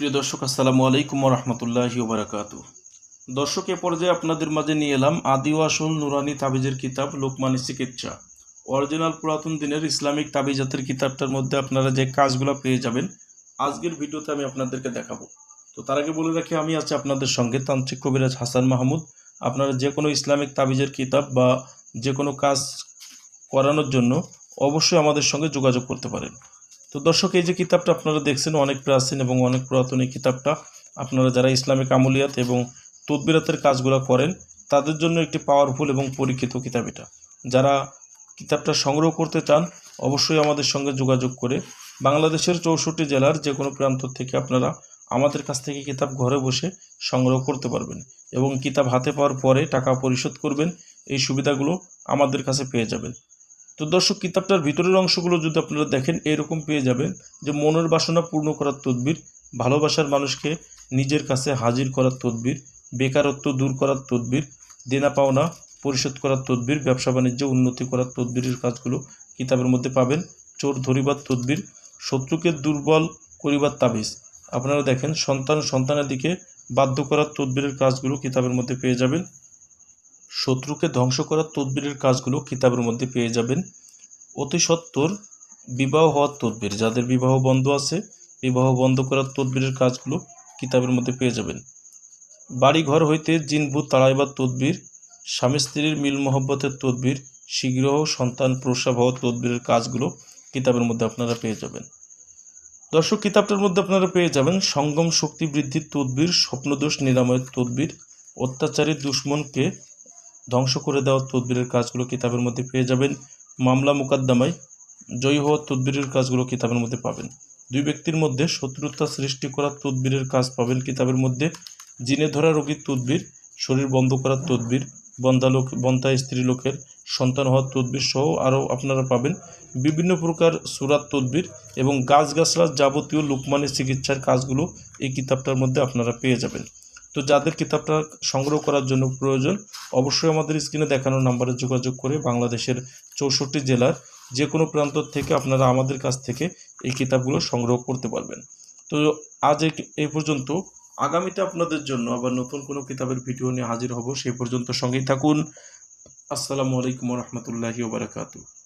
প্রিয় দর্শক, আসসালামু আলাইকুম রহমতুল্লাহি ওবরাকাত দর্শক, এ পর্যায়ে আপনাদের মাঝে নিয়ে এলাম আদি নুরানি তাবিজের কিতাব লোকমানি চিকিৎসা। অরিজিনাল পুরাতন দিনের ইসলামিক তাবিজাতের কিতাবটার মধ্যে আপনারা যে কাজগুলো পেয়ে যাবেন, আজকের ভিডিওতে আমি আপনাদেরকে দেখাবো। তো তার আগে বলে রাখি, আমি আছি আপনাদের সঙ্গে তান্ত্রিক কবিরাজ হাসান মাহমুদ। আপনারা যে কোনো ইসলামিক তাবিজের কিতাব বা যে কোনো কাজ করানোর জন্য অবশ্যই আমাদের সঙ্গে যোগাযোগ করতে পারেন। তো দর্শক, এই যে কিতাবটা আপনারা দেখছেন, অনেক প্রাচীন এবং অনেক পুরাতন এই কিতাবটা, আপনারা যারা ইসলামিক আমলিয়াত এবং তদবিরাতের কাজগুলো করেন, তাদের জন্য একটি পাওয়ারফুল এবং পরীক্ষিত কিতাব এটা। যারা কিতাবটা সংগ্রহ করতে চান, অবশ্যই আমাদের সঙ্গে যোগাযোগ করে বাংলাদেশের চৌষট্টি জেলার যে কোনো প্রান্ত থেকে আপনারা আমাদের কাছ থেকে কিতাব ঘরে বসে সংগ্রহ করতে পারবেন এবং কিতাব হাতে পাওয়ার পরে টাকা পরিশোধ করবেন, এই সুবিধাগুলো আমাদের কাছে পেয়ে যাবেন। তো দর্শক, কিতাবটার ভিতরের অংশগুলো যদি আপনারা দেখেন, এরকম পেয়ে যাবেন যে মনের বাসনা পূর্ণ করার তদবির, ভালোবাসার মানুষকে নিজের কাছে হাজির করার তদবির, বেকারত্ব দূর করার তদবির, দেনা পাওনা পরিশোধ করার তদবির, ব্যবসা বাণিজ্য উন্নতি করার তদবিরের কাজগুলো কিতাবের মধ্যে পাবেন। চোর ধরিবার তদবির, শত্রুকে দুর্বল করিবার তাবিজ। আপনারা দেখেন, সন্তান সন্তানের দিকে বাধ্য করার তদবিরের কাজগুলো কিতাবের মধ্যে পেয়ে যাবেন। শত্রুকে ধ্বংস করার তদবিরের কাজগুলো কিতাবের মধ্যে পেয়ে যাবেন। অতি সত্বর বিবাহ হওয়ার তদবির, যাদের বিবাহ বন্ধ আছে, বিবাহ বন্ধ করার তদবিরের কাজগুলো কিতাবের মধ্যে পেয়ে যাবেন। বাড়ি ঘর হইতে জিনভূত তাড়াইবার তদবির, স্বামী স্ত্রীর মিল মহব্বতের তদবির, শীঘ্র সন্তান প্রসব হওয়ার তদবিরের কাজগুলো কিতাবের মধ্যে আপনারা পেয়ে যাবেন। দর্শক, কিতাবটার মধ্যে আপনারা পেয়ে যাবেন সঙ্গম শক্তি বৃদ্ধির তদবির, স্বপ্নদোষ নিরাময়ের তদবির, অত্যাচারী দুশ্মনকে ধ্বংস করে দেওয়া তদবিরের কাজগুলো কিতাবের মধ্যে পেয়ে যাবেন। মামলা মোকদ্দমায় জয়ী হওয়ার তদবিরের কাজগুলো কিতাবের মধ্যে পাবেন। দুই ব্যক্তির মধ্যে শত্রুতা সৃষ্টি করার তদবিরের কাজ পাবেন কিতাবের মধ্যে। জিনে ধরা রোগীর তদবির, শরীর বন্ধ করার তদবির, বন্ধা লোক, বন্ধা স্ত্রী লোকের সন্তান হওয়ার তদবির সহ আরও আপনারা পাবেন। বিভিন্ন প্রকার সুরাত তদবির এবং গাছগাছড়ার যাবতীয় লোকমানের চিকিৎসার কাজগুলো এই কিতাবটার মধ্যে আপনারা পেয়ে যাবেন। তো যাদের কিতাবটা সংগ্রহ করার জন্য প্রয়োজন, অবশ্যই আমাদের স্ক্রিনে দেখানো নাম্বারে যোগাযোগ করে বাংলাদেশের চৌষট্টি জেলার যে কোনো প্রান্ত থেকে আপনারা আমাদের কাছ থেকে এই কিতাবগুলো সংগ্রহ করতে পারবেন। তো আজ এই- পর্যন্ত। আগামীতে আপনাদের জন্য আবার নতুন কোনো কিতাবের ভিডিও নিয়ে হাজির হব, সেই পর্যন্ত সঙ্গেই থাকুন। আসসালামু আলাইকুম রহমতুল্লাহি ওবরাকাতু